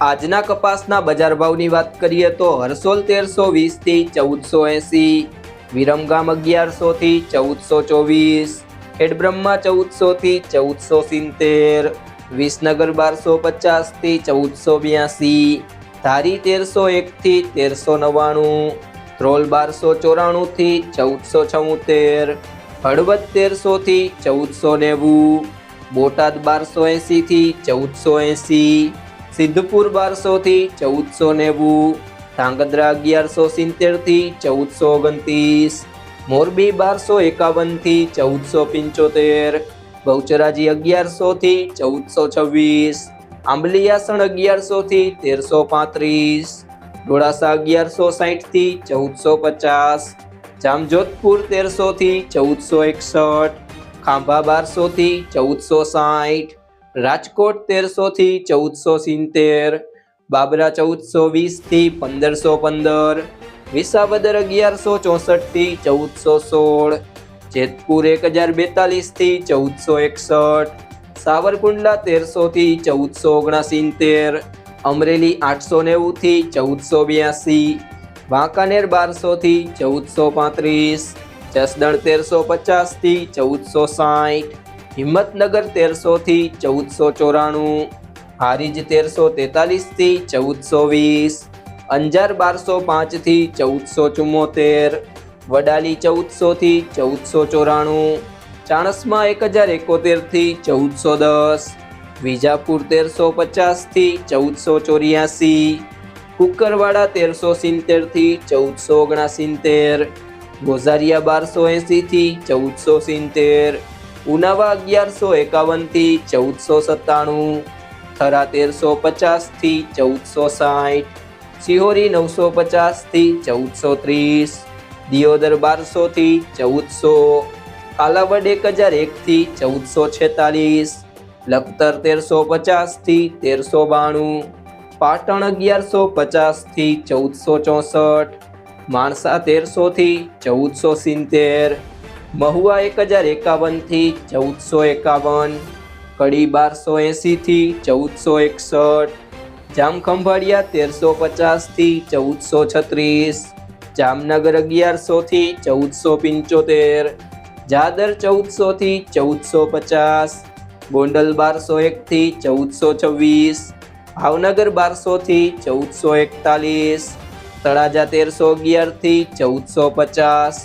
આજના કપાસના બજાર ભાવની વાત કરીએ તો હરસોલ તેરસો વીસથી ચૌદસો એસી, વિરમગામ અગિયારસો થી ચૌદસો ચોવીસ ખેડબ્રહ્મા ચૌદસો થી ચૌદસો સિત્તેર, વિસનગર બારસો પચાસથી ચૌદસો બ્યાસી, ધારી તેરસો એક થી તેરસો નવ્વાણું, ધ્રોલ બારસો ચોરાણું થી ચૌદસો છોતેર, હળવદ તેરસો થી ચૌદસો નેવું, બોટાદ બારસો એંસીથી ચૌદસો એંસી સિદ્ધપુર બારસો થી ચૌદસો નેવું, ધાંગધ્રા અગિયારસો સિત્તેરથી ચૌદસો ઓગણત્રીસ, મોરબી બારસો એકાવનથી ચૌદસો પંચોતેર, બહુચરાજી અગિયારસો થી ચૌદસો છવ્વીસ આંબલીયાસણ અગિયારસો થી તેરસો પાંત્રીસ, ડોળાસા અગિયારસો સાઠથી ચૌદસો પચાસ, જામજોધપુર તેરસો થી ચૌદસો એકસઠ, ખાંભા બારસો થી ચૌદસો સાઠ રાજકોટ તેરસો થી ચૌદસો સિત્તેર, બાબરા ચૌદસો વીસથી પંદરસો પંદર, વિસાવદર અગિયારસો ચોસઠથી ચૌદસો સોળ, જેતપુર એક હજાર બેતાલીસથી ચૌદસો એકસઠ, સાવરકુંડલા તેરસો થી ચૌદસો ઓગણસિત્તેર, અમરેલી આઠસો નેવું થી ચૌદસો બ્યાસી, વાંકાનેર બારસો થી ચૌદસો પાંત્રીસ, જસદણ તેરસો પચાસથી ચૌદસો સાઠ હિંમતનગર તેરસો થી ચૌદસો ચોરાણું, હારીજ તેરસો તેતાલીસથી ચૌદસો વીસ, અંજાર બારસો પાંચથી ચૌદસો ચુમ્મોતેર, વડાલી ચૌદસો થી ચૌદસો ચોરાણું, ચાણસમાં એક હજાર એકોતેરથી ચૌદસો દસ, વિજાપુર તેરસો પચાસથી ચૌદસો ચોર્યાસી, કુકરવાડા તેરસો સિત્તેરથી ચૌદસો ઓગણસિત્તેર, ગોઝારિયા બારસો એંસીથી ચૌદસો સિત્તેર ઉનાવા અગિયારસો એકાવનથી ચૌદસો સત્તાણું, થરા તેરસો પચાસથી ચૌદસો સાઠ, સિહોરી નવસો પચાસથી ચૌદસો ત્રીસ, દિયોદર બારસોથી ચૌદસો, કાલાવડ એક હજાર એકથી ચૌદસો છેતાલીસ, લખતર તેરસો પચાસથી તેરસો બાણું, પાટણ અગિયારસો પચાસથી ચૌદસો ચોસઠ, માણસા તેરસોથી ચૌદસો સિત્તેર મહુવા એક હજાર એકાવનથી ચૌદસો એકાવન, કડી બારસો એંસીથી ચૌદસો એકસઠ, જામખંભાળિયા તેરસો પચાસથી ચૌદસો છત્રીસ, જામનગર અગિયારસોથી ચૌદસો પંચોતેર, જાદર ચૌદસોથી ચૌદસો પચાસ, ગોંડલ બારસો એકથી ચૌદસો છવ્વીસ, ભાવનગર બારસોથી ચૌદસો એકતાલીસ, તળાજા તેરસો અગિયારથી ચૌદસો પચાસ